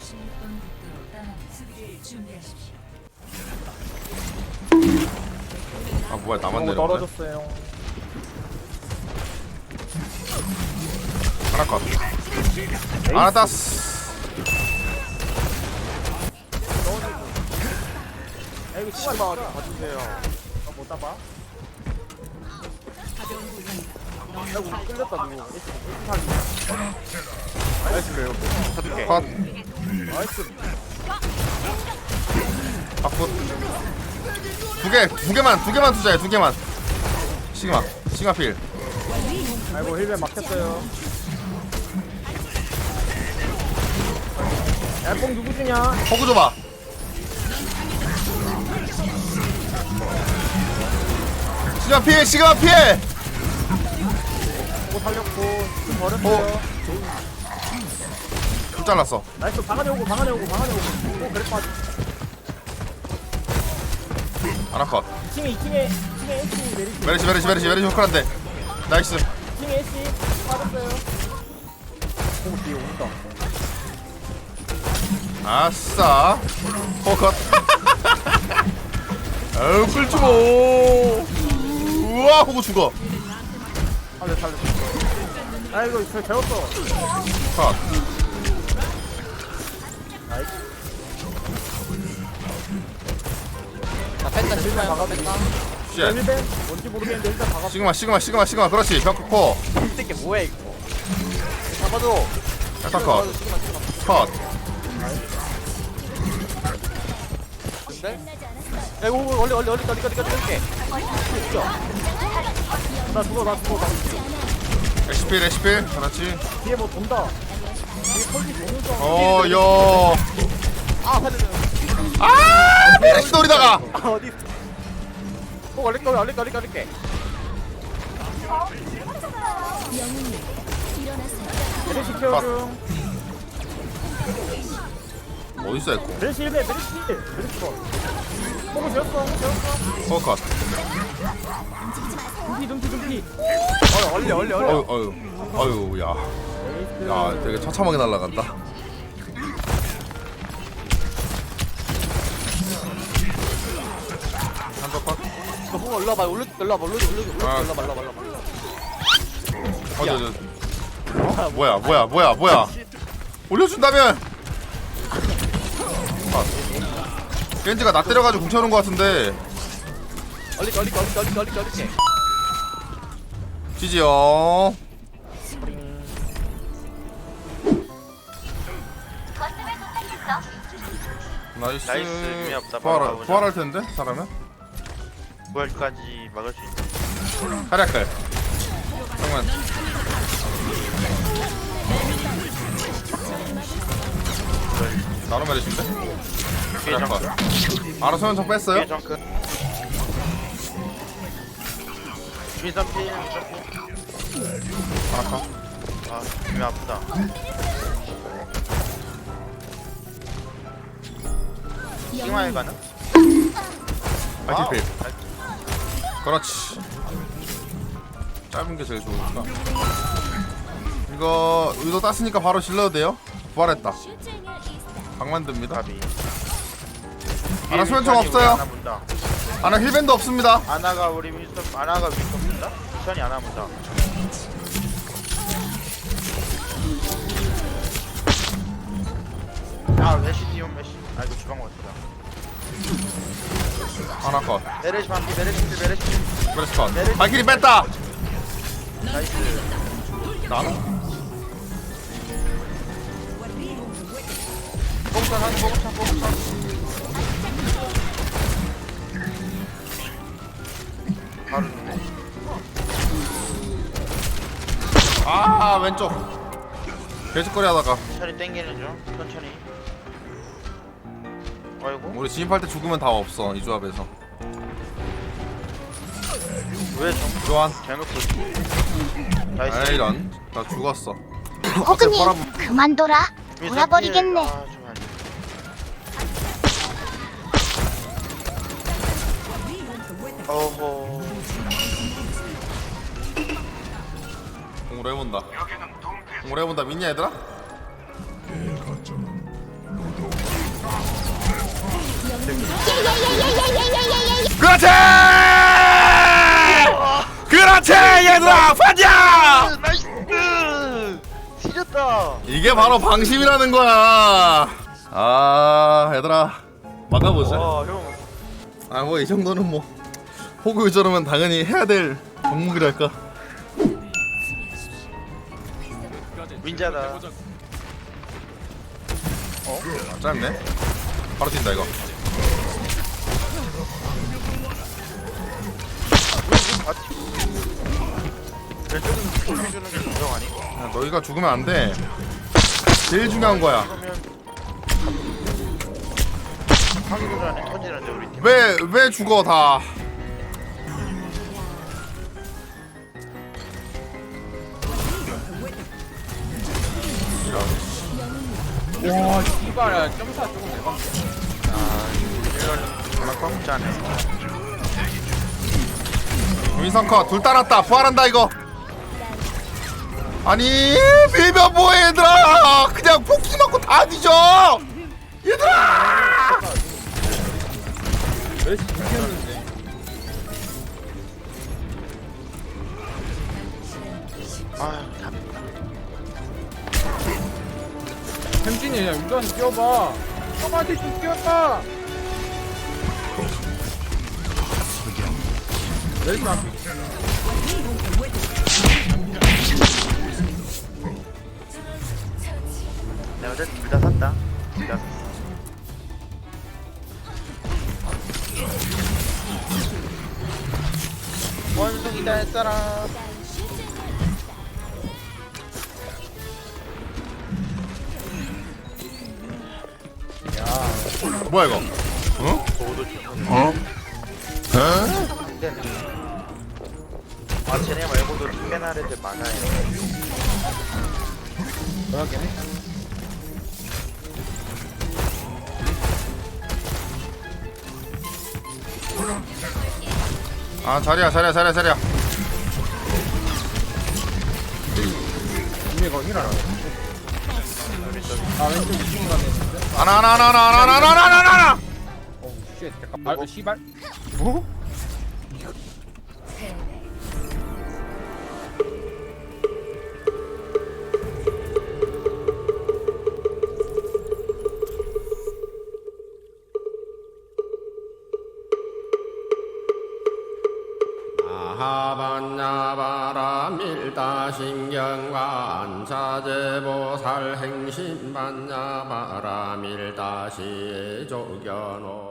16번 국도로 떠납니다. 수비를 준비하십시오. 아 뭐야 나만 너무 내려 떨어졌어요. 하나 컷 아나다스 야, 이거 봐. 봐주세요. 아, 못 잡아. 야, 우리 끌렸다, 누구. 1층, 1층 살리. 나이스래요. 쳐줄게. 컷 나이스. 바꾸 두개 두 개만 두 개만 투자해 두 개만 시그마 시그마 필 아이고, 힐벤 막혔어요. 야, 뽕 누구 주냐? 호구 줘봐 시그마 필 시그마 필 오, 살렸고. 좀 버렸어요. 좀 잘랐어 나이스, 방 안에 오고, 방 안에 오고, 방 안에 오고. 오, 그랬다. 하나 컷 2층에, 2층에, 2층에 AC 내리시. 메르시 메르시 메르시 메르시 호크란데 나이스 2층에 AC 빠졌어요. 오, 뒤에 온다. 아싸 호컷 아유 꿀주고 우와 호구 죽어 살려, 살려. 아이고, 저 재웠어. 컷 쉣? 뭔지 모르겠는데 일단 박아. 시그마 시그마 시그마 시그마 그렇지 벽코 이 새끼 뭐야 이거. 잡아줘. 약간 컷 컷. 근데? 야 이거 원래 원래 원래 원래 원래 나 죽어, 나 죽어, 나 죽어. 에시필 에시필 그렇지 뒤에 뭐 돈다. 뒤에 털기. 어여 아 살려줘. 아 메르시 노리다가 아 어디? 어 거 원래 거 원래 거. 메르시 케어 중. 어딨어 에코 메르시 1배, 메르시 1. 메르시 거. 보고 재웠어, 재웠어. 호컷 눈피, 눈피, 눈피. 어 원래 원래 원래. 어유 어유 어유 야 에이스. 야, 되게 처참하게 날아간다. 너 보고 올라 봐 올려 올라 봐 올려 올려 아. 올려 올라 봐 올라 봐 올라 봐. 어, 저, 저. 어? 뭐야, 뭐야, 뭐야, 뭐야. 올려준다면. 아. 겐지가 나 때려가지고 궁쳐놓은 것 같은데. 원래 거 원래 거 원래 거. 지지요. 나이스. 나이스, 의미 없다. 바로 부활할, 가보자. 부활할 텐데 사람은? 9월까지 막을 수 있는 활약할. 정말. 나로 말해준대? 뒤에 정크 알아 소연청 뺐어요? 뒤에 정크 위선 피 하나 컷. 아 의미 아프다 싱마에 가는? 발키필. 그렇지. 짧은 게 제일 좋으니까. 이거 의도 땄으니까 바로 질러도 돼요? 부활했다. 방 만 듭니다. 가비 아나 수면총 없어요. 아나 힐밴드 없습니다. 아나가 우리 윈스턴 아나가 윈스턴 문다? 윈스턴이 아나 문다 아 메시 띄움 메시 아 이거 주방 왔다 하나 컷. 메레시 반피 메레시 피 메레시 피 브레스 컷. 발키리 뺐다. 나이스 나는 뽕선 한 뽕선 뽕선 바로 눈에 아 왼쪽. 계속 거리 하다가 천천히 땡기는 중 천천히 아이고 우리 진입할 때 죽으면 다 없어 이 조합에서. 왜 정... 교환. 대놓고 나이스 에이런. 나 죽었어. 호그님 그만둬라 윈스턴 돌아버리겠네 필. 아, 좀 안- 어허 공으로 해본다. 공으로 해본다. 믿냐 얘들아? 그렇지! 그렇지 얘들아! 나이스! 지렸다. 이게 바로 방심이라는 거야. 아 얘들아. 막아보자. 와 형. 아 뭐 이 정도는 뭐 호구 저러면 당연히 해야 될 종목이랄까? 윈자다. 어? 짧네. 바로 뛴다 이거 야, 너희가 죽으면 안 돼. 제일 중요한 거야. 왜왜 죽어 다? 와 씨발 점사 조금 대박 짜네 민성커 둘 따랐다. 부활한다 이거. 아니 밀면 뭐해 얘들아? 그냥 포키 맞고 다 뒤져. 얘들아! 왜 이겼는데 아다 현진이 야 윤도한테 뛰어봐. 형한테 좀 뛰었다 앞에 내가 어제 둘다 샀다. 둘다 원숭이다 했잖아 뭐야 이거? 어? 어? 아 쟤네 말고도 애들 많아요. 뭐라긴 해. 아 자리야 자리야 자리야 자리야. 거기 일어나? 아 왼쪽 2층 가네 하나 하나 하나 하나 하나 하나 하나 하나 하나! 어우 쉣. 잠깐 아 씨발. 아 하반야바라밀다 신경관. 자제보살 행신반야바라밀다 시 조견호